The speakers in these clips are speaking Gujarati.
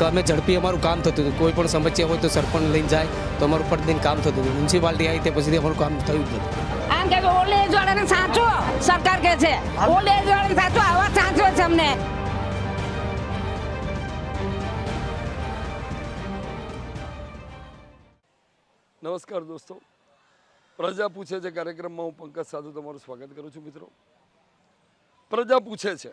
કે અમે ઝડપી અમારું કામ થતું હતું. કોઈ પણ સમસ્યા હોય તો સરપંચ લઈને જાય તો અમારું ફટ કામ થતું હતું. મ્યુનિસિપાલિટી આવી તે પછી અમારું કામ થયું જ નથી આમ કે ઓલ્ડ એજ વાળાને સાચો સરકાર કે છે ઓલ્ડ એજ વાળાને સાચો આવા સાચો છે અમને. નમસ્કાર દોસ્તો. પ્રજા પૂછે છે કાર્યક્રમમાં હું પંકજ સાધુ તમારું સ્વાગત કરું છું મિત્રો. પ્રજા પૂછે છે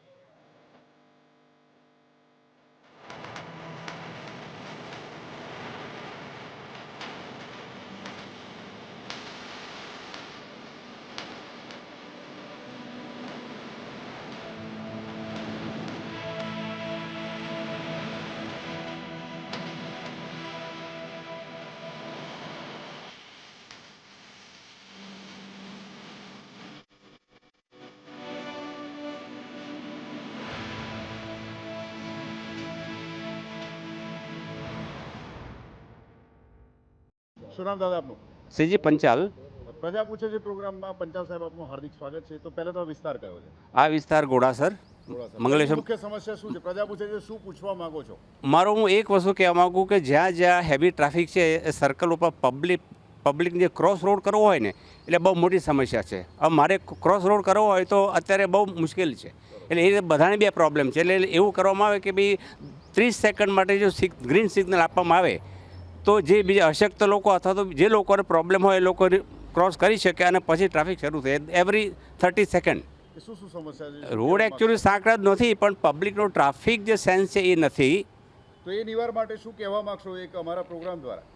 શું નામ દાદા આપનું? શ્રીજી પંચાલ. પ્રજા પૂછે છે પ્રોગ્રામમાં પંચાલ સાહેબ આપનું હાર્દિક સ્વાગત છે. તો પહેલા તો વિસ્તાર કયો છે? આ વિસ્તાર ગોડાસર મંગલેશ્વર. મુખ્ય સમસ્યા શું છે? પ્રજા પૂછે છે શું પૂછવા માંગો છો? મારો હું એક વસ્તુ કહેવા માગું કે જ્યાં જ્યાં હેવી ટ્રાફિક છે એ સર્કલ ઉપર પબ્લિક પબ્લિક જે ક્રોસ રોડ કરવો હોય ને એટલે બહુ મોટી સમસ્યા છે. હવે મારે ક્રોસ રોડ કરવો હોય તો અત્યારે બહુ મુશ્કેલ છે. એટલે એ બધાને બે પ્રોબ્લેમ છે. એટલે એવું કરવામાં આવે કે ભાઈ ત્રીસ સેકન્ડ માટે જો ગ્રીન સિગ્નલ આપવામાં આવે તો જે બીજા અશક્ત લોકો અથવા તો જે લોકોને પ્રોબ્લેમ હોય એ લોકો ક્રોસ કરી શકે અને પછી ટ્રાફિક શરૂ થાય. એવરી થર્ટી સેકન્ડ શું શું સમસ્યા છે? રોડ એકચ્યુઅલી સાંકડા જ નથી પણ પબ્લિકનો ટ્રાફિક જે સેન્સ છે એ નથી. તો એ નિવાર માટે શું કહેવા માંગશો એક અમારા પ્રોગ્રામ દ્વારા?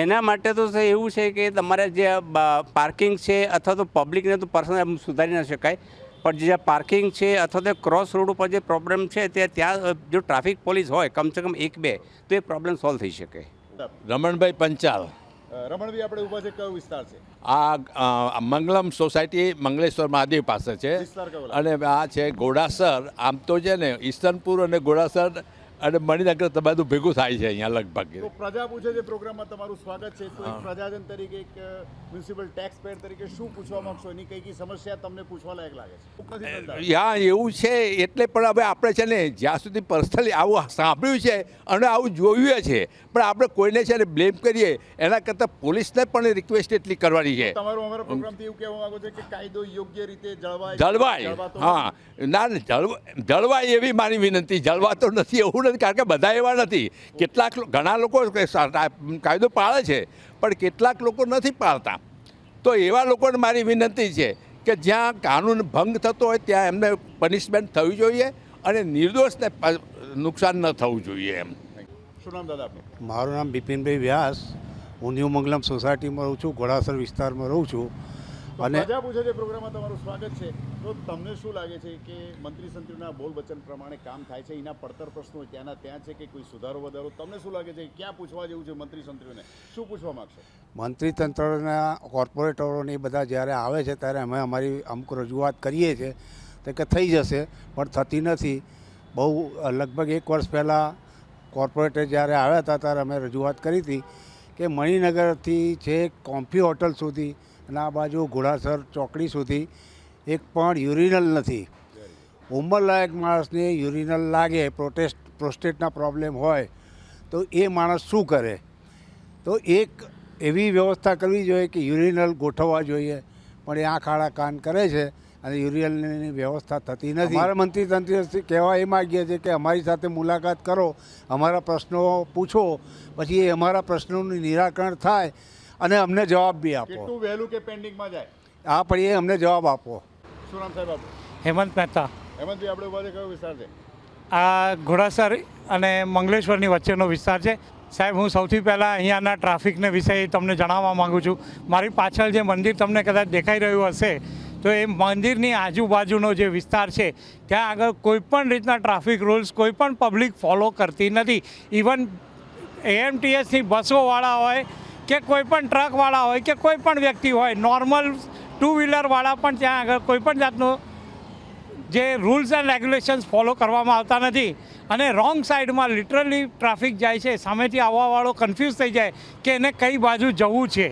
એના માટે તો એવું છે કે તમારે જે પાર્કિંગ છે અથવા તો પબ્લિકને તો પર્સનલ સુધારી ન શકાય. પણ જે પાર્કિંગ છે અથવા તો ક્રોસ રોડ ઉપર જે પ્રોબ્લેમ છે તે ત્યાં જો ટ્રાફિક પોલીસ હોય કમસે કમ એક બે તો એ પ્રોબ્લેમ સોલ્વ થઈ શકે. રમણભાઈ પંચાલ. રમણભાઈ આપણે ઊભા છે કયો વિસ્તાર છે? આ મંગલમ સોસાયટી મંગલેશ્વર મહાદેવ પાસે છે. અને આ છે ઘોડાસર. આમ તો છે ને ઈસ્તનપુર અને ઘોડાસર અને મણિનગર તમે બધું ભેગું થાય છે અહીંયા લગભગ. તો પ્રજા પૂછે છે પ્રોગ્રામમાં તમારું સ્વાગત છે. તો પ્રજાજન તરીકે એક મ્યુનિસિપલ ટેક્સ પેયર તરીકે શું પૂછવા માંગશો? એની કઈ કઈ સમસ્યા તમને પૂછવા લાયક લાગે છે? યા એવું છે એટલે પણ હવે આપણે છે ને જ્યાં સુધી પર્સનલી આવું સાંભળ્યું છે અને આવું જોયું છે પણ આપણે કોઈને છે ને બ્લેમ કરીએ એના કરતાં પોલીસને પણ રિક્વેસ્ટ એટલી કરવાની છે. તમારું અમારા પ્રોગ્રામથી એવું કહેવા માંગો છો કે કાયદો યોગ્ય રીતે જળવાય જળવાય હા. ના ના, જળવાય એવી મારી વિનંતી જળવાતો નથી એવું નથી કારણ કે બધા એવા નથી. કેટલાક ઘણા લોકો કાયદો પાળે છે પણ કેટલાક લોકો નથી પાળતા. તો એવા લોકોને મારી વિનંતી છે કે જ્યાં કાનૂન ભંગ થતો હોય ત્યાં એમને પનિશમેન્ટ થવી જોઈએ અને નિર્દોષને નુકસાન ન થવું જોઈએ એમ. શું નામ દાદા મારું નામ બિપિનભાઈ વ્યાસ. હું ન્યૂ મંગલમ સોસાયટીમાં રહું છું ઘોડાસર વિસ્તારમાં રહું છું. અને પ્રજા પૂછે છે પ્રોગ્રામમાં તમારું સ્વાગત છે. તો તમને શું લાગે છે કે મંત્રી સંત્રીના બોલ વચન પ્રમાણે કામ થાય છે? એના પડતર પ્રશ્નો ત્યાંના ત્યાં છે કે કોઈ સુધારો વધારો? તમને શું લાગે છે ક્યાં પૂછવા જેવું છે મંત્રી સંત્રીઓને? શું પૂછવા માગશો? મંત્રી તંત્રના કોર્પોરેટરોને એ બધા જ્યારે આવે છે ત્યારે અમે અમારી અમુક રજૂઆત કરીએ છીએ. તો કે થઈ જશે પણ થતી નથી. બહુ લગભગ એક વર્ષ પહેલાં કોર્પોરેટર જ્યારે આવ્યા હતા ત્યારે અમે રજૂઆત કરી હતી કે મણિનગરથી છેક કોમ્ફી હોટલ સુધી અને આ બાજુ ઘોડાસર ચોકડી સુધી એક પણ યુરિનલ નથી. ઉંમરલાયક માણસને યુરિનલ લાગે, પ્રોટેસ્ટ, પ્રોસ્ટેટના પ્રોબ્લેમ હોય, તો એ માણસ શું કરે? તો એક એવી વ્યવસ્થા કરવી જોઈએ કે યુરિનલ ગોઠવવા જોઈએ. પણ એ આંખ આડા કાન કરે છે અને યુરિયલની વ્યવસ્થા થતી નથી. અમારા મંત્રી તંત્રી કહેવા એ માગીએ છીએ કે અમારી સાથે મુલાકાત કરો, અમારા પ્રશ્નો પૂછો, પછી એ અમારા પ્રશ્નોનું નિરાકરણ થાય અને અમને જવાબ બી આપો. કેટલું વહેલું કે પેન્ડિંગમાં જાય? આ પણ એ અમને જવાબ આપો. શું નામ સાહેબ આપણું હેમંત મહેતા. હેમંતભાઈ આપણે ઊભા છે કયો વિસ્તાર છે? આ ઘોડાસર અને મંગલેશ્વરની વચ્ચેનો વિસ્તાર છે. સાહેબ હું સૌથી પહેલાં અહીંયાના ટ્રાફિકને વિશે તમને જણાવવા માગું છું. મારી પાછળ જે મંદિર તમને કદાચ દેખાઈ રહ્યું હશે તો એ મંદિરની આજુબાજુનો જે વિસ્તાર છે ત્યાં આગળ કોઈપણ રીતના ટ્રાફિક રૂલ્સ કોઈપણ પબ્લિક ફોલો કરતી નથી. ઇવન એએમટીએસની બસોવાળા હોય કે કોઈ પણ ટ્રકવાળા હોય કે કોઈ પણ વ્યક્તિ હોય નોર્મલ ટુ વ્હીલરવાળા પણ ત્યાં આગળ કોઈ પણ જાતનું જે રૂલ્સ એન્ડ રેગ્યુલેશન્સ ફોલો કરવામાં આવતા નથી. અને રોંગ સાઈડમાં લિટરલી ટ્રાફિક જાય છે સામેથી આવવાવાળો કન્ફ્યુઝ થઈ જાય કે એને કઈ બાજુ જવું છે.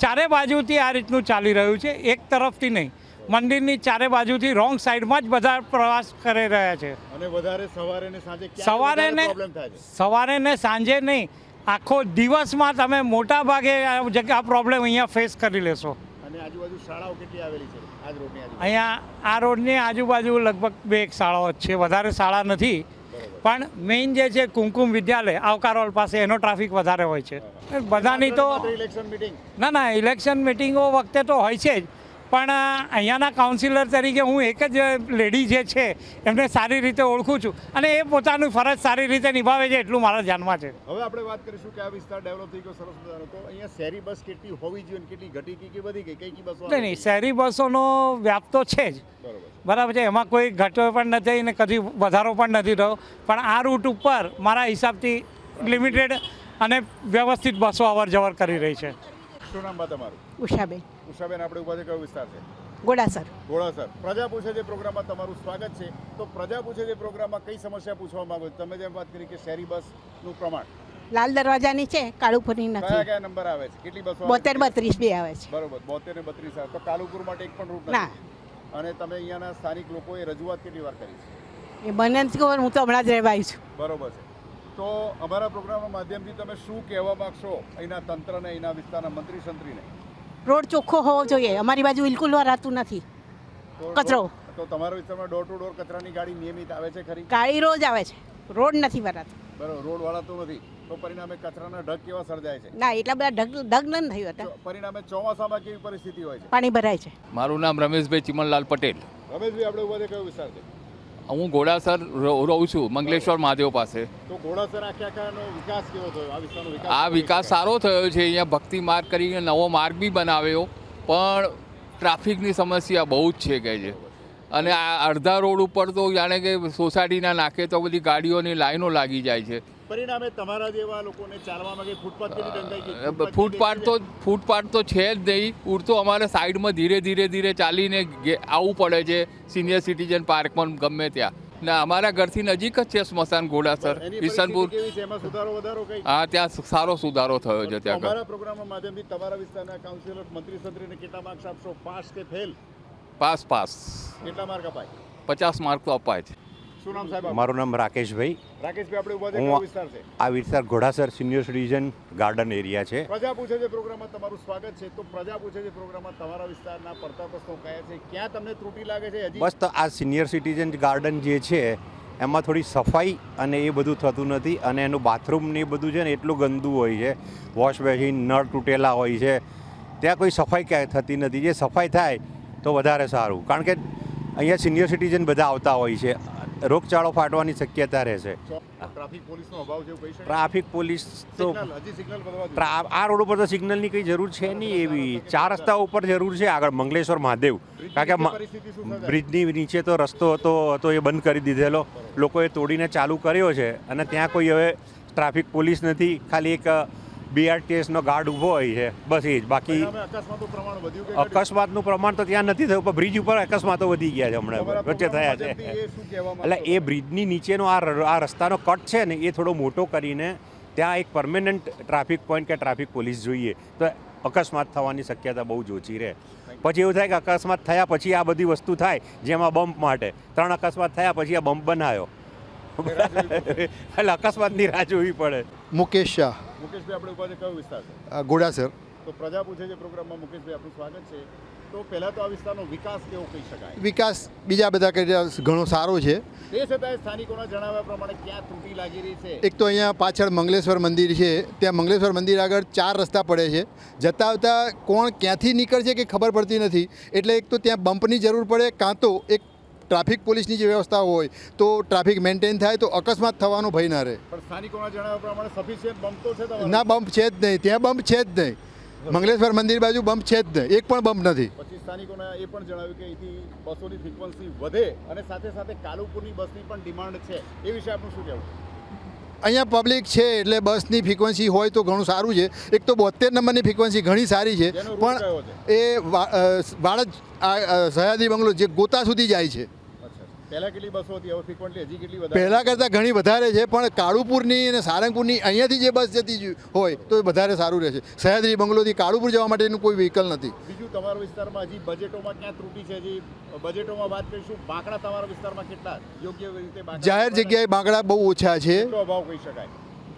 ચારે બાજુથી આ રીતનું ચાલી રહ્યું છે એક તરફથી નહીં. મંદિરની ચારે બાજુથી રોંગ સાઈડમાં જ બધા પ્રવાસ કરી રહ્યા છે. અને વધારે સવારે ને સાંજે સવારે ને પ્રોબ્લેમ થાય છે. સવારે ને સાંજે નહીં આખો દિવસમાં તમે મોટા ભાગે આ પ્રોબ્લેમ અહીંયા ફેસ કરી લેશો. અને આજુબાજુ શાળાઓ કેટલી આવેલી છે? આજ રોડની અહીંયા આ રોડની આજુબાજુ લગભગ બે એક શાળાઓ છે. વધારે શાળા નથી. પણ મેઇન જે છે કુમકુમ વિદ્યાલય આવકારોલ પાસે એનો ટ્રાફિક વધારે હોય છે. બધાની તો ના ના ઇલેક્શન મિટિંગો વખતે તો હોય છે જ. પણ અહીંયાના કાઉન્સિલર તરીકે હું એક જ લેડી જે છે એમને સારી રીતે ઓળખું છું અને એ પોતાનું ફરજ સારી રીતે નિભાવે છે એટલું મારા ધ્યાનમાં છે. હવે આપણે વાત કરીશું કે આ વિસ્તાર ડેવલપ થઈ ગયો સરસ મજાનો. તો અહીંયા શહેરી બસ કેટલી હોવી જોઈએ કેટલી ઘટી ગઈ કે વધી ગઈ? કઈ કઈ બસો નહીં નહીં શહેરી બસોનો વ્યાપ તો છે જ. બરાબર છે. એમાં કોઈ ઘટો પણ નથી અને કદી વધારો પણ નથી થયો. પણ આ રૂટ ઉપર મારા હિસાબથી લિમિટેડ અને વ્યવસ્થિત બસો અવર જવર કરી રહી છે. શું નામ બા તમારું? ઉષાબેન. ઉષાબેન આપણે ઊભા છે કયો વિસ્તાર છે? ગોડાસર ગોડાસર પ્રજા પૂછે છે પ્રોગ્રામમાં તમારું સ્વાગત છે. તો પ્રજા પૂછે છે પ્રોગ્રામમાં કઈ સમસ્યા પૂછવા માંગો છો? તમે જેમ વાત કરી કે શહેરી બસનું પ્રમાણ. લાલ દરવાજાની છે કાળુપુરની કયા નથી. કયા નંબર આવે છે? કેટલી બસો બોતેર બત્રીસ બે આવે છે. બરોબર બોતેર ને બત્રીસ આવે. તો કાલુપુર માટે એક પણ રૂટ ના. અને તમે અહીંયાના સ્થાનિક લોકોએ રજૂઆત કેટલી વાર કરી છે? એ નથી ખબર હું તો હમણાં જ રહેવાય છું. બરોબર છે. તો અમારા પ્રોગ્રામના માધ્યમથી તમે શું કહેવા માંગશો અહીંના તંત્રને અહીંના વિસ્તારના મંત્રી સંત્રીને રોડ ચોખ્ખો હોવો જોઈએ. અમારી બાજુ બિલકુલ વરાતું નથી. કચરો. તો તમારા વિસ્તારમાં ડોર ટુ ડોર કચરાની ગાડી નિયમિત આવે છે ખરી? કાળી રોજ આવે છે. રોડ નથી ભરાતો બરોબર રોડ વાળા તો નથી. તો પરિણામે કચરાના ઢગ કેવા સર્જાય છે? ના એટલા બધા ઢગ ઢગ ન થયું હતા. પરિણામે ચોમાસામાં કેવી પરિસ્થિતિ હોય છે? પાણી ભરાય છે. મારું નામ રમેશભાઈ ચિમનલાલ પટેલ. રમેશભાઈ આપણે ઊભા કયો વિસ્તાર છે? હું ઘોડાસર રહું છું મંગલેશ્વર મહાદેવ પાસે. તો ઘોડાસર વિકાસ કેવો થયો? આ વિસ્તારનો વિકાસ આ વિકાસ સારો થયો છે અહીંયા ભક્તિ માર્ગ કરીને નવો માર્ગ બી બનાવ્યો પણ ટ્રાફિકની સમસ્યા બહુ જ છે કે છે. અને આ અડધા રોડ ઉપર તો જાણે કે સોસાયટીના નાખે તો બધી ગાડીઓની લાઈનો લાગી જાય છે. પરિણામે તમારા જેવા લોકોને ચાલવા માંગે ફૂટપાથ કેટલી ડંકાઈ ગઈ ફૂટપાથ તો ફૂટપાથ તો છે જ નહીં. ઉડતો અમારે સાઈડમાં ધીરે ધીરે ધીરે ચાલીને આવવું પડે છે. સિનિયર સિટીઝન પાર્કમાં ગમે ત્યાં. ના અમારા ઘરથી નજીક જ છે સ્મશાન ઘોડાસર ઈસનપુર હા ત્યાં સારો સુધારો થયો છે ત્યાં અમારા પ્રોગ્રામના માધ્યમથી તમારા વિસ્તારના કાઉન્સિલર મંત્રી સંત્રીને કેટલા માર્ક્સ આપશો? પાસ કે ફેલ પાસ પાસ કેટલા માર્ક અપાય? પચાસ માર્ક તો અપાય છે શું નામ સાહેબ મારું નામ રાકેશભાઈ. રાકેશભાઈ આપણે હું વિસ્તાર છે? આ વિસ્તાર Ghodasar senior citizen garden area છે. પ્રજા પૂછે છે પ્રોગ્રામમાં તમારું સ્વાગત છે. તો પ્રજા પૂછે છે પ્રોગ્રામમાં તમારા વિસ્તારના પડતા પ્રશ્નો કયા છે? ક્યાં તમને ત્રુટી લાગે છે? હજી બસ તો આ સિનિયર સિટીઝન ગાર્ડન જે છે એમાં થોડી સફાઈ અને એ બધું થતું નથી અને એનું બાથરૂમ ને એ બધું છે ને એટલું ગંદુ હોય છે. વોશ બેસિન નળ તૂટેલા હોય છે. ત્યાં કોઈ સફાઈ ક્યાંય થતી નથી. જે સફાઈ થાય તો વધારે સારું. કારણ કે અહીંયા સિનિયર સિટીઝન બધા આવતા હોય છે. રોગચાળો ફાટવાની શક્યતા રહેશે ટ્રાફિક પોલીસનો અભાવ છે કહી ટ્રાફિક પોલીસ તો આ રોડ ઉપર તો સિગ્નલની કંઈ જરૂર છે નહીં એવી. ચાર રસ્તા ઉપર જરૂર છે. આગળ મંગલેશ્વર મહાદેવ. કારણ કે? બ્રિજની નીચે તો રસ્તો હતો હતો એ બંધ કરી દીધેલો. લોકોએ તોડીને ચાલુ કર્યો છે. અને ત્યાં કોઈ હવે ટ્રાફિક પોલીસ નથી. ખાલી એક બીઆરટીએસનો ગાર્ડ ઊભો હોય છે બસ એ જ. બાકી અકસ્માતનું પ્રમાણ તો ત્યાં નથી થયું પણ બ્રિજ ઉપર અકસ્માતો વધી ગયા છે હમણાં. વચ્ચે થયા છે. એટલે એ બ્રિજની નીચેનો આ આ રસ્તાનો કટ છે ને એ થોડો મોટો કરીને ત્યાં એક પરમેનન્ટ ટ્રાફિક પોઈન્ટ કે ટ્રાફિક પોલીસ જોઈએ. તો અકસ્માત થવાની શક્યતા બહુ જ ઓછી રહે. પછી એવું થાય કે અકસ્માત થયા પછી આ બધી વસ્તુ થાય જેમાં બમ્પ માટે. ત્રણ અકસ્માત થયા પછી આ બમ્પ બનાવ્યો એટલે અકસ્માતની રાહ જોવી પડે. મુકેશ શાહ. મુકેશભાઈ આપણે ઊભા છે કયો વિસ્તાર છે? ગોડાસર તો પ્રજા પૂછે છે પ્રોગ્રામમાં મુકેશભાઈ આપનું સ્વાગત છે. તો પહેલા તો આ વિસ્તારનો વિકાસ કેવો કહી શકાય? વિકાસ બીજા બધા કરતા ઘણો સારો છે. તે છતાંય સ્થાનિકોના જણાવ્યા પ્રમાણે ક્યાં ત્રુટી લાગી રહી છે? એક તો અહીંયા પાછળ મંગલેશ્વર મંદિર છે. ત્યાં મંગલેશ્વર મંદિર આગળ ચાર રસ્તા પડે છે. જતા આવતા કોણ ક્યાંથી નીકળશે કે ખબર પડતી નથી. એટલે એક તો ત્યાં બમ્પની જરૂર પડે કાં તો એક ટ્રાફિક પોલીસની જે વ્યવસ્થા હોય તો ટ્રાફિક મેન્ટેન થાય તો અકસ્માત થવાનો ભય ના રહે? ના બમ્પ છે જ નહીં. ત્યાં બમ્પ છે જ નહીં. મંગલેશ્વર મંદિર બાજુ બમ્પ છે જ નહીં. એક પણ બમ્પ નથી. પછી સ્થાનિકોને એ પણ જણાવ્યું કે અહીંથી બસોની ફ્રીક્વન્સી વધે અને સાથે સાથે કાલુપુરની બસની પણ ડિમાન્ડ છે. એ વિશે આપનું શું કહેવું? અહીંયા પબ્લિક છે એટલે બસની ફ્રિકવન્સી હોય તો ઘણું સારું છે. એક તો બોતેર નંબરની ફ્રિકવન્સી ઘણી સારી છે. પણ એ વા- અ, વાડજ આ સહયાદ્રી બંગલો જે ગોતા સુધી જાય છે. પહેલા કરતાં ઘણી વધારે છે પણ કાળુપુરની અને સારંગપુરની અહીંયાથી જે બસ જતી હોય તો એ વધારે સારું રહેશે. સહયાદ્રી બંગલોથી કાળુપુર જવા માટેનું કોઈ વ્હીકલ નથી. બીજું તમારા વિસ્તારમાં હજી બજેટોમાં ક્યાં ત્રુટી છે? હજી બજેટોમાં વાત કરીશું બાંકડા તમારા વિસ્તારમાં કેટલા? યોગ્ય રીતે જાહેર જગ્યાએ બાંકડા બહુ ઓછા છે. અભાવ કહી શકાય.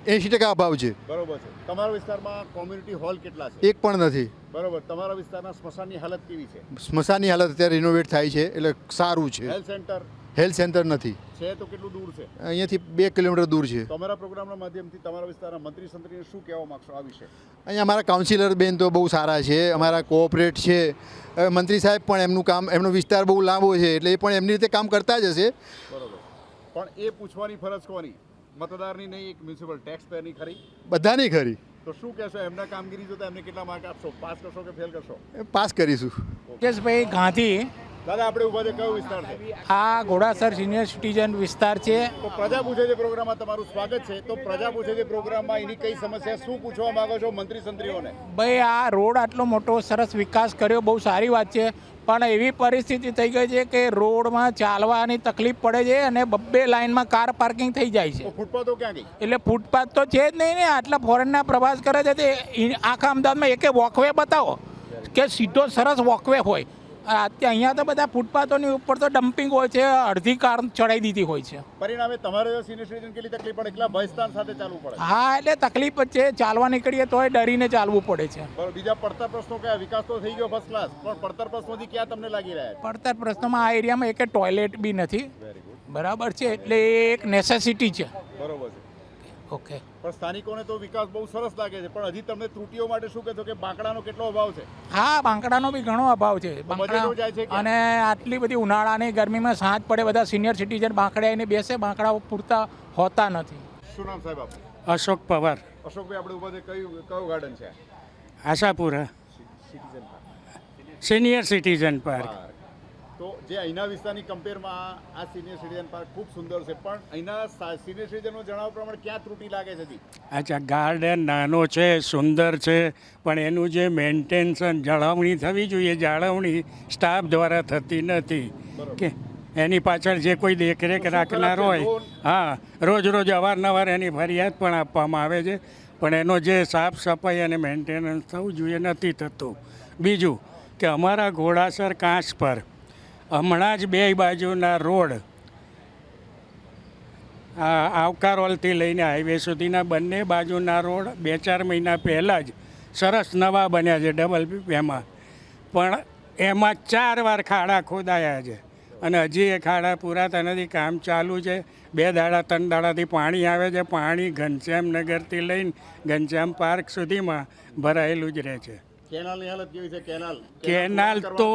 એંશી ટકા અભાવ છે. બરોબર છે. તમારા વિસ્તારમાં કોમ્યુનિટી હોલ કેટલા છે? એક પણ નથી. બરોબર તમારા વિસ્તારના સ્મશાનની હાલત કેવી છે? સ્મશાનની હાલત અત્યારે રિનોવેટ થાય છે એટલે સારું છે. હેલ્થ સેન્ટર હેલ્થ સેન્ટર નથી. છે તો કેટલું દૂર છે? અહીંયાથી બે કિલોમીટર દૂર છે. તમારા પ્રોગ્રામના માધ્યમથી તમારા વિસ્તારના મંત્રી સંત્રીને શું કહેવા માગશો આ વિશે? અહીંયા અમારા કાઉન્સિલર બેન તો બહુ સારા છે અમારા કોઓપરેટ છે. મંત્રી સાહેબ પણ એમનું કામ એમનો વિસ્તાર બહુ લાંબો છે એટલે એ પણ એમની રીતે કામ કરતા જ હશે. બરોબર. પણ એ પૂછવાની ફરજ કોની? મતદારની નહીં એક મ્યુનિસિપલ ટેક્સ પેરની ખરી? બધાની ખરી. તો શું કહેશો? એમના કામગીરી જોતા એમને કેટલા માર્ક આપશો? પાસ કરશો કે ફેલ કરશો? એ પાસ કરીશું. મુકેશભાઈ ગાંધી દાદા આપણે ઊભા છે કયો વિસ્તાર છે? આ ઘોડાસર સિનિયર સિટીઝન વિસ્તાર છે. તો પ્રજા પૂછે છે પ્રોગ્રામમાં તમારું સ્વાગત છે. તો પ્રજા પૂછે છે પ્રોગ્રામમાં એની કઈ સમસ્યા શું પૂછવા માંગો છો મંત્રી સંત્રીઓને ભાઈ આ રોડ આટલો મોટો સરસ વિકાસ કર્યો બહુ સારી વાત છે. પણ એવી પરિસ્થિતિ થઈ ગઈ છે કે રોડમાં ચાલવાની તકલીફ પડે છે અને બબ્બે લાઇનમાં કાર પાર્કિંગ થઈ જાય છે. ફૂટપાથો ક્યાં ગઈ એટલે ફૂટપાથ તો છે જ નહીં ને આટલા ફોરેનના પ્રવાસ કરે છે તે. આખા અમદાવાદમાં એકે વોકવે બતાવો કે સીધો સરસ વોકવે હોય. અત્યારે અહીંયા તો બધા ફૂટપાથોની ઉપર તો ડમ્પિંગ હોય છે અડધી કાર ચડાઈ દીધી હોય છે. પરિણામે તમારે સિનિયર સિટીઝન કેટલી તકલીફ પડે? એટલા ભયસ્થાન સાથે ચાલવું પડે. હા એટલે તકલીફ જ છે. ચાલવા નીકળીએ તોય ડરીને ચાલવું પડે છે. બીજા પડતર પ્રશ્નો કયા? વિકાસ તો થઈ ગયો ફર્સ્ટ ક્લાસ પણ પડતર પ્રશ્નોથી ક્યાં તમને લાગી રહ્યા પડતર પ્રશ્નોમાં આ એરિયામાં એક ટોયલેટ બી નથી. બરાબર છે એટલે એક નેસેસિટી છે. ઓકે. પણ સ્થાનિકોને તો વિકાસ બહુ સરસ લાગે છે. પણ હજી તમને ત્રુટીઓ માટે શું કહેશો કે બાંકડાનો કેટલો અભાવ છે? હા બાંકડાનો બી ઘણો અભાવ છે. બાંકડા અને આટલી બધી ઉનાળાની ગરમીમાં સાંજ પડે બધા સિનિયર સિટીઝન બાંકડા આવીને બેસે બાંકડાઓ પૂરતા હોતા નથી. શું નામ સાહેબ આપનું? અશોક પવાર. અશોકભાઈ આપણે ઊભા છે. કયું કયું ગાર્ડન છે? Ashapura. Citizen park senior citizen park તો જે અહીંના વિસ્તારની કમ્પેરમાં આ સિનિયર સિટીઝન પાર્ક ખૂબ સુંદર છે. પણ અહીંના સિનિયર સિટીઝનો જણાવ પ્રમાણે ક્યાં ત્રુટી લાગે છે અચ્છા ગાર્ડન નાનો છે સુંદર છે પણ એનું જે મેન્ટેનશન જાળવણી થવી જોઈએ જાળવણી સ્ટાફ દ્વારા થતી નથી. કે એની પાછળ જે કોઈ દેખરેખ રાખનાર હોય હા રોજ રોજ અવારનવાર એની ફરિયાદ પણ આપવામાં આવે છે પણ એનો જે સાફ સફાઈ અને મેન્ટેનન્સ થવું જોઈએ નથી થતું. બીજું કે અમારા ઘોડાસર કાંસ પર હમણાં જ બે બાજુના રોડ આ આવકારોલથી લઈને હાઈવે સુધીના બંને બાજુના રોડ બે ચાર મહિના પહેલાં જ સરસ નવા બન્યા છે ડબલ એમાં. પણ એમાં ચાર વાર ખાડા ખોદાયા છે અને હજી એ ખાડા પૂરાતા નથી કામ ચાલુ છે. બે દાડા ત્રણ દાડાથી પાણી આવે છે. પાણી ઘનશ્યામનગરથી લઈને ઘનશ્યામ પાર્ક સુધીમાં ભરાયેલું જ રહે છે. કેનાલની હાલત કેવી છે? કેનાલ કેનાલ તો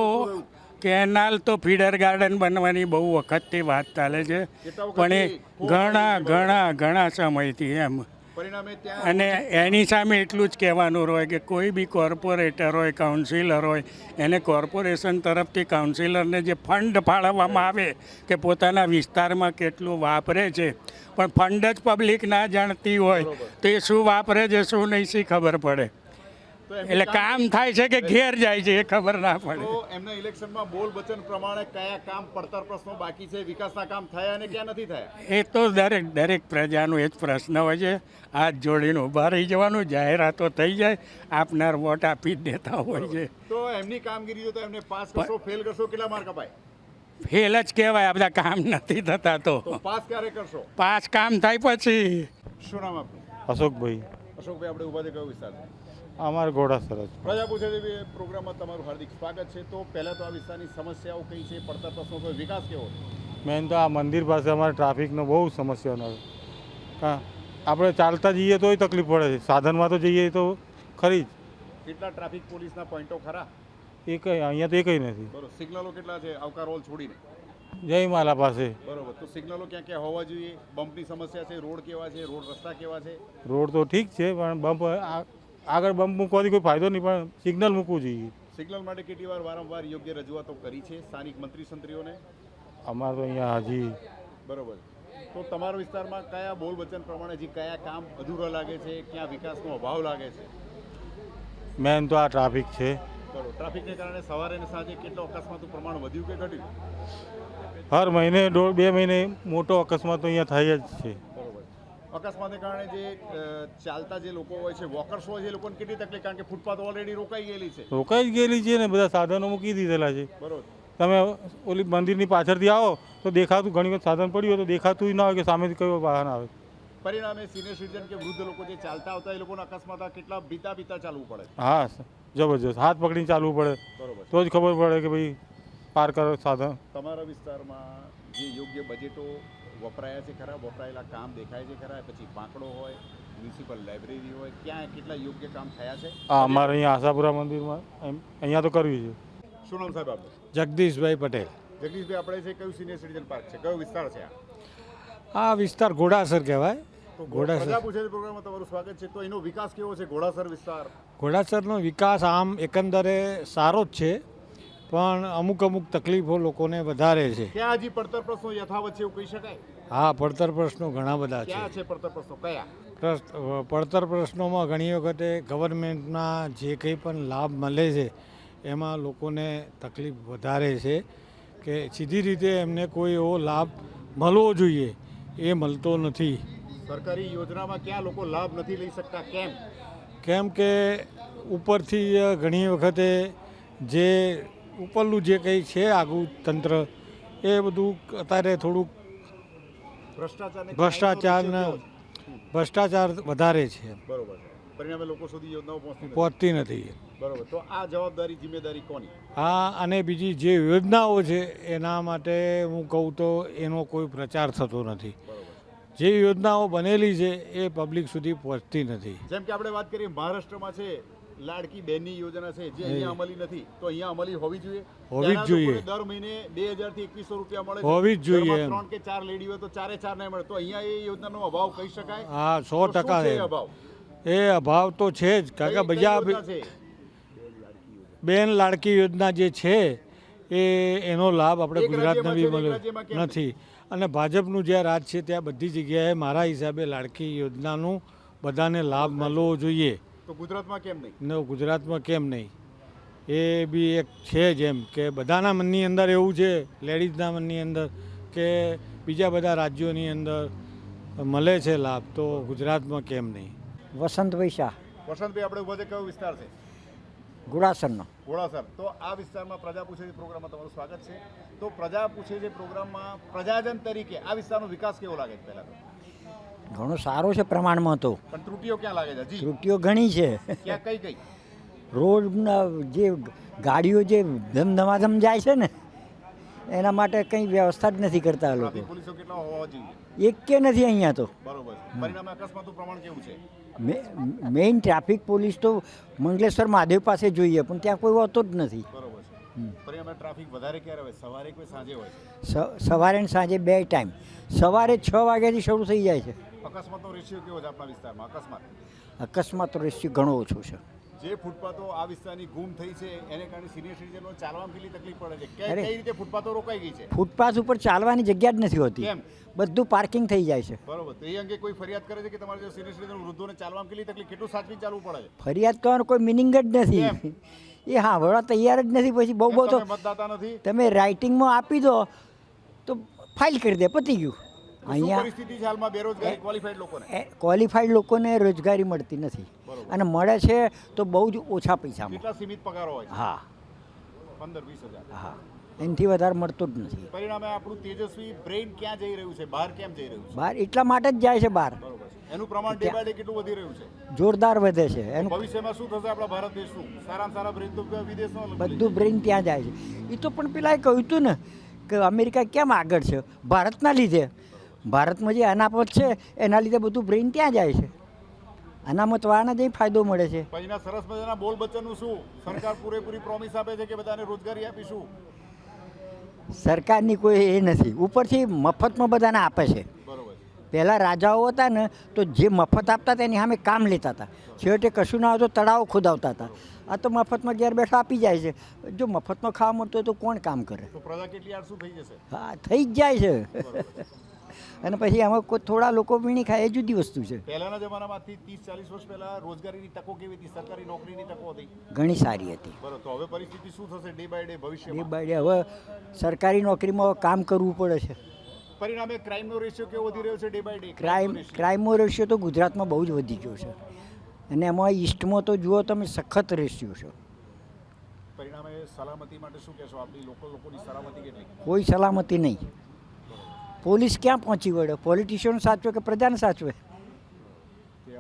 કેનાલ તો ફીડર ગાર્ડન બનવાની બહુ વખતથી વાત ચાલે છે. પણ એ ઘણા ઘણા ઘણા સમયથી એમ. અને એની સામે એટલું જ કહેવાનું હોય કે કોઈ બી કોર્પોરેટર હોય કાઉન્સિલર હોય એને કોર્પોરેશન તરફથી કાઉન્સિલરને જે ફંડ ફાળવવામાં આવે કે પોતાના વિસ્તારમાં કેટલું વાપરે છે પણ ફંડ જ પબ્લિક ના જાણતી હોય તો એ શું વાપરે છે શું નહીં શી ખબર પડે? એટલે કામ થાય છે કે ઘેર જાય છે એ ખબર ના પડે. એમના ઇલેક્શનમાં બોલ વચન પ્રમાણે કયા કામ પડતર પ્રશ્નો બાકી છે વિકાસના કામ થયા અને ક્યાં નથી થયા? એ તો દરેક દરેક પ્રજાનો એ જ પ્રશ્ન હોય છે. હાથ જોડીને ઊભા રહી જવાનું જાહેરાતો થઈ જાય આપનાર વોટ આપી જ દેતા હોય છે. તો એમની કામગીરી જો તો એમને પાસ કરશો ફેલ કરશો કેટલા માર્ક અપાય? ફેલ જ કહેવાય આ બધા કામ નથી થતા તો. પાસ ક્યારે કરશો? પાસ કામ થાય પછી. શું નામ આપનું? અશોકભાઈ. અશોકભાઈ આપણે ઊભા છે કયો વિસ્તાર અમારા ઘોડા સરસ. પ્રજા પૂછે એ પ્રોગ્રામમાં તમારું હાર્દિક સ્વાગત છે. તો પહેલા તો આ વિસ્તારની સમસ્યાઓ કઈ છે? પડતર પ્રશ્નો કોઈ વિકાસ કેવો મેન તો આ મંદિર પાસે અમારે ટ્રાફિકનો બહુ સમસ્યાનો હા આપણે ચાલતા જઈએ તોય તકલીફ પડે છે. સાધનમાં તો જઈએ તો ખરી જ. કેટલા ટ્રાફિક પોલીસના પોઈન્ટો ખરા? એ કંઈ અહીંયા તો એ કંઈ નથી. બરોબર. સિગ્નલો કેટલા છે? આવકાર રોલ છોડીને. જય માલા પાસે. બરોબર. તો સિગ્નલો ક્યાં ક્યાં હોવા જોઈએ? બમ્પની સમસ્યા છે? રોડ કેવા છે? રોડ રસ્તા કેવા છે? રોડ તો ઠીક છે પણ બમ્પ આ- આગળ બમ્પ મૂકવાથી કોઈ ફાયદો નહીં પણ સિગ્નલ મૂકવું જોઈએ. સિગ્નલ માટે કેટલી વાર વારંવાર યોગ્ય રજૂઆતો કરી છે સ્થાનિક મંત્રી સંત્રીઓને અમારે તો અહીંયા હજી બરોબર. તો તમારા વિસ્તારમાં કયા બોલ વચન પ્રમાણે હજી કયા કામ અધૂરા લાગે છે ક્યાં વિકાસનો અભાવ લાગે છે? મેન તો આ ટ્રાફિક છે. બરોબર. ટ્રાફિકને કારણે સવારે અને સાંજે કેટલો અકસ્માતનું પ્રમાણ વધ્યું કે ઘટ્યું? હર મહિને દોઢ બે મહિને મોટો અકસ્માત તો અહીંયા થાય જ છે. અકસ્માતને કારણે જે ચાલતા જે લોકો હોય છે વોકર્સ હોય છે એ લોકોને કેટલી તકલીફ? કારણ કે ફૂટપાથ ઓલરેડી રોકાઈ ગયેલી છે. રોકાઈ જ ગયેલી છે ને બધા સાધનો મૂકી દીધેલા છે. બરોબર. તમે ઓલી મંદિરની પાછળથી આવો તો દેખાતું ઘણી વખત સાધન પડ્યું હોય તો દેખાતું ના હોય કે સામેથી કયો વાહન આવે. પરિણામે સિનિયર સિટીઝન કે વૃદ્ધ લોકો જે ચાલતા આવતા એ લોકોના અકસ્માત કેટલા બીતા બીતા ચાલવું પડે. હા જબરજસ્ત. હાથ પકડીને ચાલવું પડે. બરોબર. તો જ ખબર પડે કે ભાઈ પાર કરો સાધન. તમારા વિસ્તારમાં જે યોગ્ય બજેટો વપરાયા છે ખરા? વપરાયેલા કામ દેખાય છે ખરા? પછી પાંકડો હોય મ્યુનિસિપલ લાઇબ્રેરી હોય ક્યાં કેટલા યોગ્ય કામ થયા છે? આ અમારે અહીંયા આશાપુરા મંદિરમાં એમ- અહીંયા તો કરવી છે. શું નામ સાહેબ આપનું? જગદીશભાઈ પટેલ. જગદીશભાઈ આપણે છે કયું સિનિયર સિટીઝન પાર્ક છે? કયો વિસ્તાર છે આ? આ વિસ્તાર ઘોડાસર કહેવાય. તો ઘોડાસર. પૂછે પ્રોગ્રામમાં તમારું સ્વાગત છે. તો એનો વિકાસ કેવો છે? ઘોડાસર વિસ્તાર? ઘોડાસરનો વિકાસ આમ એકંદરે સારો જ છે. પણ અમુક અમુક તકલીફો લોકોને વધારે છે. ક્યાં હજી પડતર પ્રશ્નો યથાવત છે એવું કહી શકાય? હા પડતર પ્રશ્નો ઘણા બધા છે. ક્યાં છે પડતર પ્રશ્નો? કયા? પડતર પ્રશ્નોમાં ઘણી વખતે ગવર્મેન્ટના જે કંઈ પણ લાભ મળે છે એમાં લોકોને તકલીફ વધારે છે કે સીધી રીતે એમને કોઈ એવો લાભ મળવો જોઈએ એ મળતો નથી. સરકારી યોજનામાં ક્યાં લોકો લાભ નથી લઈ શકતા? કેમ? કેમ કે ઉપરથી ઘણી વખતે જે ઉપરનું જે કંઈ છે આગું તંત્ર એ બધું અત્યારે થોડુંક ભ્રષ્ટાચાર ભ્રષ્ટાચારને ભ્રષ્ટાચાર વધારે છે. બરોબર પરિણામે લોકો સુધી યોજનાઓ પહોંચતી નથી. પહોંચતી નથી. બરોબર. તો આ જવાબદારી જિમ્મેદારી કોની? હા અને બીજી જે યોજનાઓ છે એના માટે હું કહું તો એનો કોઈ પ્રચાર થતો નથી. જે યોજનાઓ બનેલી છે એ પબ્લિક સુધી પહોંચતી નથી. જેમ કે આપણે વાત કરીએ મહારાષ્ટ્રમાં છે લાડકી બહેનની યોજના છે જે અહીંયા અમલી નથી તો અહીંયા અમલી હોવી જોઈએ. હોવી જ જોઈએ. દર મહિને બે હજારથી એકવીસો રૂપિયા મળે હોવી જ જોઈએ ત્રણ કે ચાર લેડી હોય તો ચારે ચાર નહીં મળે. તો અહીંયા એ યોજનાનો અભાવ કહી શકાય? હા સો ટકા અભાવ? એ અભાવ તો છે જ. કારણ કે કઈ- કઈ બીજા બેન લાડકી યોજના જે છે એ એનો લાભ આપણે ગુજરાતને બી મળ્યો નથી. અને ભાજપનું જ્યાં રાજ છે ત્યાં બધી જગ્યાએ મારા હિસાબે લાડકી યોજનાનું બધાને લાભ મળવો જોઈએ. તો ગુજરાતમાં કેમ નહીં? ન ગુજરાતમાં કેમ નહીં? એ બી એક છે જ એમ કે બધાના મનની અંદર એવું છે લેડીઝના મનની અંદર કે બીજા બધા રાજ્યોની અંદર મળે છે લાભ તો ગુજરાતમાં કેમ નહીં? વસંતભાઈ શાહ. વસંતભાઈ આપણે ઊભા છે કયો વિસ્તાર છે? ગોળાસરનો ઘોડાસર. તો આ વિસ્તારમાં પ્રજા પૂછે છે પ્રોગ્રામમાં તમારું સ્વાગત છે. તો પ્રજા પૂછે છે પ્રોગ્રામમાં પ્રજાજન તરીકે આ વિસ્તારનો વિકાસ કેવો લાગે છે પહેલાં તો? ઘણો સારો છે પ્રમાણમાં તો. પણ ત્રુટીઓ ક્યાં લાગે છે? જી. ત્રુટીઓ ઘણી છે. ક્યાં કઈ કઈ? રોડના જે ગાડીઓ જે ધમધમાધમ જાય છે ને એના માટે કંઈ વ્યવસ્થા જ નથી કરતા લોકો. પોલીસો કેટલા હોવા જોઈએ? એક કે નથી અહીંયા તો. બરોબર પરિણામે અકસ્માતનું પ્રમાણ કેવું છે? મેઇન ટ્રાફિક પોલીસ તો મંગલેશ્વર મહાદેવ પાસે જોઈએ પણ ત્યાં કોઈ હોતો જ નથી. બરોબર પરિણામે ટ્રાફિક વધારે ક્યારે હોય? સવારે કે સાંજે હોય સવારે ને સાંજે બે ટાઈમ. સવારે છ વાગ્યાથી શરૂ થઈ જાય છે. અકસ્માતનો રેશિયો કેવો છે આપણા વિસ્તારમાં? અકસ્માત. અકસ્માતનો રેશિયો ઘણો ઓછો છે. જે ફૂટપાથો આ વિસ્તારની ગુમ થઈ છે એને કારણે સિનિયર સિટીઝનો ચાલવામાં કેટલી તકલીફ પડે છે. કઈ રીતે ફૂટપાથો રોકાઈ ગઈ છે? ફૂટપાથ ઉપર ચાલવાની જગ્યા જ નથી હોતી. કેમ? બધું પાર્કિંગ થઈ જાય છે. બરોબર. તો એ અંગે કોઈ ફરિયાદ કરે છે કે તમારે જે સિનિયર સિટીઝન વૃદ્ધોને ચાલવામાં કેટલી તકલીફ કેટલું સાચવી ચાલવું પડે છે? ફરિયાદ કરવાનો કોઈ મિનિંગ જ નથી. એ હા વડા તૈયાર જ નથી પછી બહુ બહુ તો તમે મતદાતા નથી? તમે રાઇટિંગમાં આપી દો તો ફાઇલ કરી દે પતી ગયું. અહીંયા પરિસ્થિતિ છે હાલમાં બેરોજગારી ક્વોલિફાઈડ લોકોને? ક્વોલિફાઈડ લોકોને રોજગારી મળતી નથી. અને મળે છે તો બહુ જ ઓછા પૈસામાં. કેટલા સીમિત પગારો હોય હા. પંદર વીસ હજાર. હા. એનાથી વધારે મળતું જ નથી. પરિણામે આપણું તેજસ્વી બ્રેઇન ક્યાં જઈ રહ્યું છે? બહાર કેમ જઈ રહ્યું છે? બહાર એટલા માટે જ જાય છે બહાર. એનું પ્રમાણ ડે બાય ડે કેટલું વધી રહ્યું છે? જોરદાર વધે છે. એનું ભવિષ્યમાં શું થશે આપણા ભારત દેશનું સારામાં સારા બ્રેઇન તો વિદેશમાં બધું બ્રેઇન ત્યાં જાય છે. એ તો પણ પેલા કહ્યું હતું ને કે અમેરિકા કેમ આગળ છે? ભારતના લીધે. ભારતમાં જે અનામત છે એના લીધે બધું બ્રેઇન ત્યાં જાય છે. અનામત વાળાને જે ફાયદો મળે છે. સરસ મજાના બોલ બચ્ચનનું શું? સરકાર પૂરેપૂરી પ્રોમિસ આપે છે કે બધાને રોજગારી આપીશું? સરકારની કોઈ એ નથી. ઉપરથી મફતમાં બધાને આપે છે. બરોબર પહેલાં રાજાઓ હતા ને તો જે મફત આપતા હતા એની સામે કામ લેતા હતા. છેવટે કશું ના હોય તો તળાવ ખોદાવતા હતા. આ તો મફતમાં ઘેર બેઠા આપી જાય છે. જો મફતમાં ખાવા મળતું હોય તો કોણ કામ કરે? પ્રજા કેટલી આળસુ થઈ જશે? હા થઈ જ જાય છે. અને પછી આમાં કોઈ થોડા લોકો વીણી ખાય એ જુદી વસ્તુ છે. પહેલાના જમાનામાંથી ત્રીસ ચાલીસ વર્ષ પહેલા રોજગારીની તકો કેવી હતી? સરકારી નોકરીની તકો હતી? ઘણી સારી હતી. બરોબર તો હવે પરિસ્થિતિ શું થશે ડે બાય ડે ડે ભવિષ્યમાં બાય ડે હવે સરકારી નોકરીમાં કામ કરવું પડે છે. પરિણામે ક્રાઇમનો રેશિયો કેવો વધી રહ્યો છે ડે બાય ડે? ક્રાઇમ ક્રાઇમનો રેશિયો તો ગુજરાતમાં બહુ જ વધી ગયો છે. અને એમાં ઈસ્ટમાં તો જુઓ તમે સખત રેશિયો છે. પરિણામે સલામતી માટે શું કહેશો? આપણી લોકો લોકોની સલામતી કેટલી? કોઈ સલામતી નહીં. પોલીસ ક્યાં પહોંચી વળે પોલિટિશિયન સાચવે કે પ્રજાને સાચવે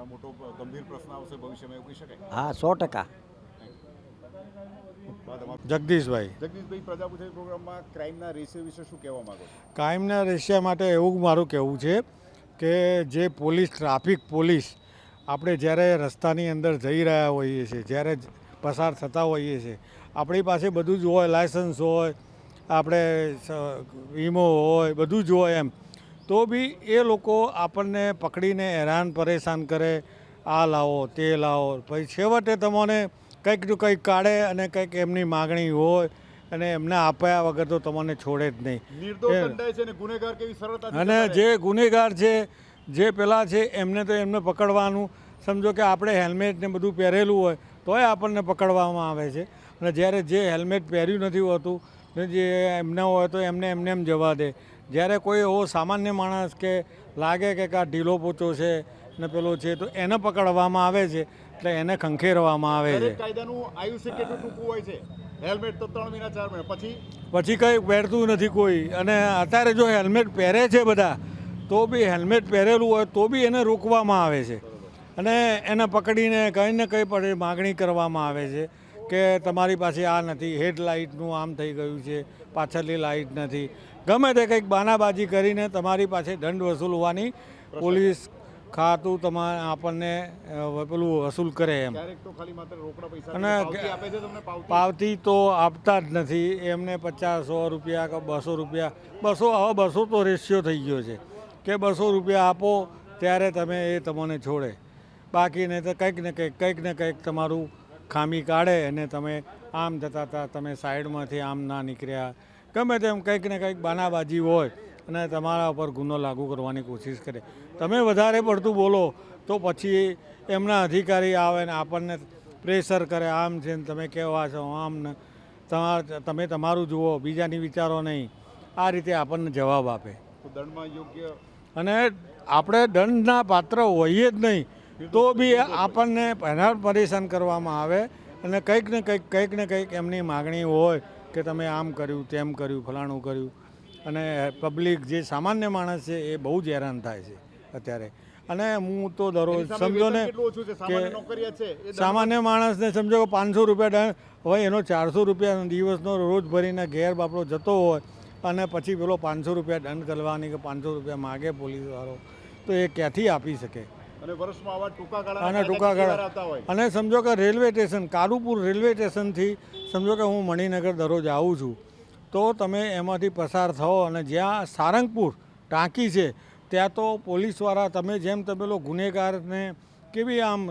મોટો ગંભીર પ્રશ્ન આવશે ભવિષ્યમાં એવું શકાય? હા સો ટકા. જગદીશભાઈ. જગદીશભાઈ પ્રજા પ્રોગ્રામમાં ક્રાઇમના રેશિયો વિશે શું કહેવા માંગો ક્રાઇમના કાયમના રેશિયા માટે એવું મારું કહેવું છે કે જે પોલીસ ટ્રાફિક પોલીસ આપણે જ્યારે રસ્તાની અંદર જઈ રહ્યા હોઈએ છીએ જ્યારે પસાર થતા હોઈએ છીએ આપણી પાસે બધું જ હોય લાયસન્સ હોય આપણે વીમો હોય બધું જ હોય એમ તો બી એ લોકો આપણને પકડીને હેરાન પરેશાન કરે. આ લાવો તે લાવો. પછી છેવટે તમને કંઈક ને કંઈક કાઢે અને કંઈક એમની માગણી હોય અને એમને આપ્યા વગર તો તમને છોડે જ નહીં. અને. જે ગુનેગાર છે જે પેલા છે એમને તો એમને પકડવાનું. સમજો કે આપણે હેલ્મેટ ને બધું પહેરેલું હોય તોય આપણને પકડવામાં આવે છે. અને જ્યારે જે હેલ્મેટ પહેર્યું નથી હોતું જે એમને હોય તો એમને એમને એમ જવા દે. જ્યારે કોઈ એવો સામાન્ય માણસ કે લાગે કે આ ઢીલો પોચો છે ને પેલો છે તો એને પકડવામાં આવે છે એટલે એને ખંખેરવામાં આવે છે. કાયદાનું આયુષ્ય કેટલું ટૂંકું હોય છે? હેલ્મેટ તો ત્રણ મહિના ચાર મહિના. પછી? પછી કંઈ પહેરતું નથી કોઈ. અને અત્યારે જો હેલ્મેટ પહેરે છે બધા તો બી હેલ્મેટ પહેરેલું હોય તો બી એને રોકવામાં આવે છે. અને એને પકડીને કંઈ ને કંઈ માગણી કરવામાં આવે છે. કે તમારી પાસે આ નથી હેડલાઇટનું આમ થઈ ગયું છે પાછળની લાઇટ નથી. ગમે તે કંઈક બાનાબાજી કરીને તમારી પાસે દંડ વસૂલવાની પોલીસ ખાતું તમારે આપણને પેલું વસૂલ કરે એમ. અને પાવતી તો આપતા જ નથી. એમને પચાસ સો રૂપિયા કે બસો રૂપિયા બસો હવે બસો તો રેશિયો થઈ ગયો છે. કે બસો રૂપિયા આપો ત્યારે તમે એ તમને છોડે. બાકી નહીં તો કંઈક ને કંઈક કંઈક ને કંઈક તમારું ખામી કાઢે અને તમે આમ જતા હતા તમે સાઈડમાંથી આમ ના નીકળ્યા. ગમે તેમ કંઈક ને કંઈક બાનાબાજી હોય અને તમારા ઉપર ગુનો લાગુ કરવાની કોશિશ કરે. તમે વધારે પડતું બોલો તો પછી એમના અધિકારી આવે ને આપણને પ્રેશર કરે આમ છે ને તમે કેવા છો આમ ને. તમારા તમે તમારું જુઓ બીજાની વિચારો નહીં. આ રીતે આપણને જવાબ આપે. દંડમાં યોગ્ય અને આપણે દંડના પાત્ર હોઈએ જ નહીં. તો બી આપણને પહેલાં પરેશાન કરવામાં આવે અને કંઈક ને કંઈક કંઈક ને કંઈક એમની માગણી હોય કે તમે આમ કર્યું તેમ કર્યું ફલાણું કર્યું. અને પબ્લિક જે સામાન્ય માણસ છે એ બહુ જ હેરાન થાય છે અત્યારે. અને હું તો દરરોજ સમજો ને કે સામાન્ય માણસને સમજો કે પાંચસો રૂપિયા હોય એનો ચારસો રૂપિયા દિવસનો રોજ ભરીને ઘેર બાપડો જતો હોય અને પછી પેલો પાંચસો રૂપિયા દંડ કરવાની કે પાંચસો રૂપિયા માગે પોલીસવાળો તો એ ક્યાંથી આપી શકે? અને વર્ષમાં આવા ટૂંકા ગાળા અને ટૂંકા ગાળા. અને સમજો કે રેલવે સ્ટેશન કારુપુર રેલવે સ્ટેશનથી સમજો કે હું મણિનગર દરરોજ આવું છું તો તમે એમાંથી પસાર થાઓ અને જ્યાં સારંગપુર ટાંકી છે ત્યાં તો પોલીસવાળા તમે જેમ તમે પેલો ગુનેગારને કેવી આમ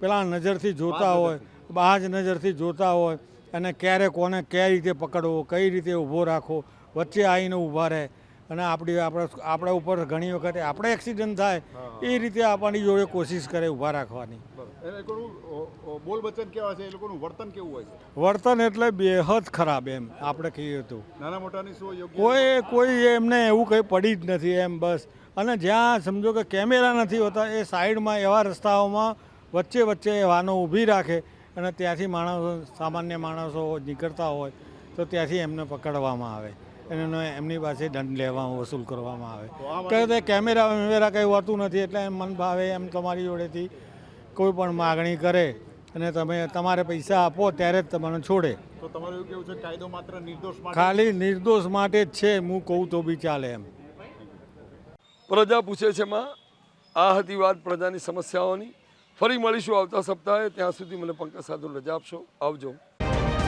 પેલા નજરથી જોતા હોય બાજ નજરથી જોતા હોય અને ક્યારે કોને કઈ રીતે પકડવો કઈ રીતે ઊભો રાખવો વચ્ચે આવીને ઊભા રહે અને આપણી આપણે આપણા ઉપર ઘણી વખતે આપણે એક્સિડન્ટ થાય એ રીતે આપણી જોડે કોશિશ કરે ઊભા રાખવાની. બોલ વચન કેવા છે? એ લોકોનું વર્તન કેવું હોય છે? વર્તન એટલે બેહદ ખરાબ એમ આપણે કહીએ તો. નાના મોટાની શું કોઈ કોઈ એમને એવું કંઈ પડી જ નથી એમ બસ. અને જ્યાં સમજો કે કેમેરા નથી હોતા એ સાઈડમાં એવા રસ્તાઓમાં વચ્ચે વચ્ચે વાહનો ઊભી રાખે અને ત્યાંથી માણસો સામાન્ય માણસો નીકળતા હોય તો ત્યાંથી એમને પકડવામાં આવે. એનો એમની પાસે દંડ લેવામાં વસૂલ કરવામાં આવે. કે તે કેમેરા વેમેરા કંઈ હોતું નથી એટલે એમ મન ભાવે એમ તમારી જોડેથી કોઈ પણ માગણી કરે અને તમે તમારે પૈસા આપો ત્યારે જ તમને છોડે. તો તમારું એવું કેવું છે કાયદો માત્ર નિર્દોષ ખાલી નિર્દોષ માટે જ છે હું કહું તો બી ચાલે એમ. પ્રજા પૂછે છે માં આ હતી વાત પ્રજાની સમસ્યાઓની. ફરી મળીશું આવતા સપ્તાહે ત્યાં સુધી મને પંકજ સાધુ રજા આપશો. આવજો.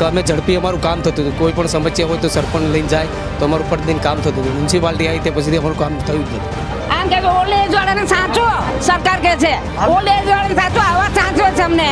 કે અમે ઝડપી અમારું કામ થતું હતું. કોઈ પણ સમસ્યા હોય તો સરપંચ લઈને જાય તો અમારું પ્રતિદિન કામ થતું હતું. મ્યુનિસિપાલિટી આવી તે પછી અમારું કામ થયું જ નથી. આમ કે ઓલ્ડ એજ વાળાને સાચો સરકાર કે છે. ઓલ્ડ એજ વાળાને સાચો આવા સાચો છે અમને.